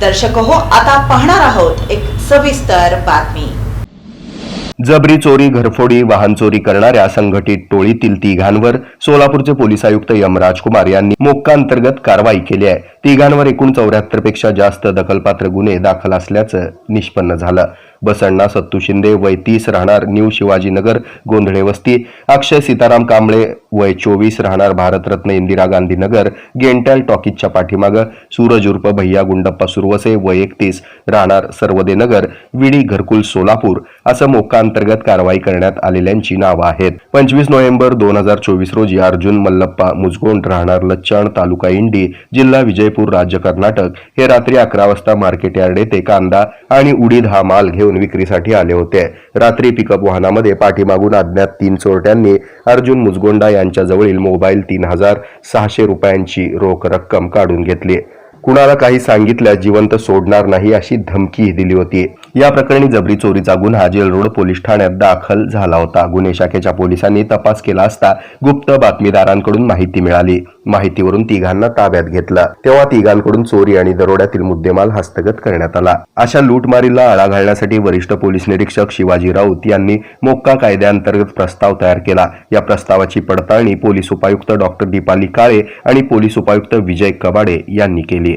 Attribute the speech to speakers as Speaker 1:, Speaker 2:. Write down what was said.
Speaker 1: दर्शक हो आता पाहणार आहोत एक सविस्तर बातमी.
Speaker 2: जबरी चोरी घरफोडी वाहन चोरी करणाऱ्या संघटित टोळीतील तिघांवर सोलापूरचे पोलीस आयुक्त यम राजकुमार यांनी मोक्का अंतर्गत कारवाई केली आहे. तिघांवर एकूण चौऱ्याहत्तरपेक्षा जास्त दखलपात्र गुन्हे दाखल असल्याचं निष्पन्न झालं. बसण्णा सत्तू शिंदे वय तीस राहणार न्यू शिवाजीनगर गोंधळे वस्ती अक्षय सीताराम कांबळे वय चोवीस राहणार भारतरत्न इंदिरा गांधी नगर गेंटल टॉकीजच्या पाठीमागं सूरज उर्फ भैया गुंडप्पा सुरवसे वय एकतीस राहणार सर्वदे नगर विडी घरकुल सोलापूर असं मोक्का अंतर्गत कारवाई करण्यात आलेल्यांची नावं आहेत. पंचवीस नोव्हेंबर दोन हजार चोवीस रोजी अर्जुन मल्लप्पा मुजगोंड राहणार लच्चण तालुका इंडी जिल्हा विजयपूर राज्य कर्नाटक हे रात्री अकरा वाजता मार्केट यार्ड येथे कांदा आणि उडीद हा माल घेऊन विक्रीसाठी आले होते. रात्री पिकअप वाहनामध्ये पाठीमागून अज्ञात तीन चोरट्यांनी अर्जुन मुजगोंडा यांच्याजवळील मोबाईल तीन हजार सहाशे रुपयांची रोख रक्कम काढून घेतली. कुणाला काही सांगितल्या जिवंत सोडणार नाही अशी धमकीही दिली होती. या प्रकरणी जबरी चोरीचा गुन्हा जेल रोड पोलीस ठाण्यात दाखल झाला होता. गुन्हे शाखेच्या पोलिसांनी तपास केला असता गुप्त बातमीदारांकडून माहिती मिळाली. माहितीवरून तिघांना ताब्यात घेतलं. तेव्हा तिघांकडून चोरी आणि दरोड्यातील मुद्देमाल हस्तगत करण्यात आला. अशा लूटमारीला आळा घालण्यासाठी वरिष्ठ पोलीस निरीक्षक शिवाजी राऊत यांनी मोक्का कायद्याअंतर्गत प्रस्ताव तयार केला. या प्रस्तावाची पडताळणी पोलीस उपायुक्त डॉक्टर दीपाली काळे आणि पोलीस उपायुक्त विजय कबाडे यांनी केली.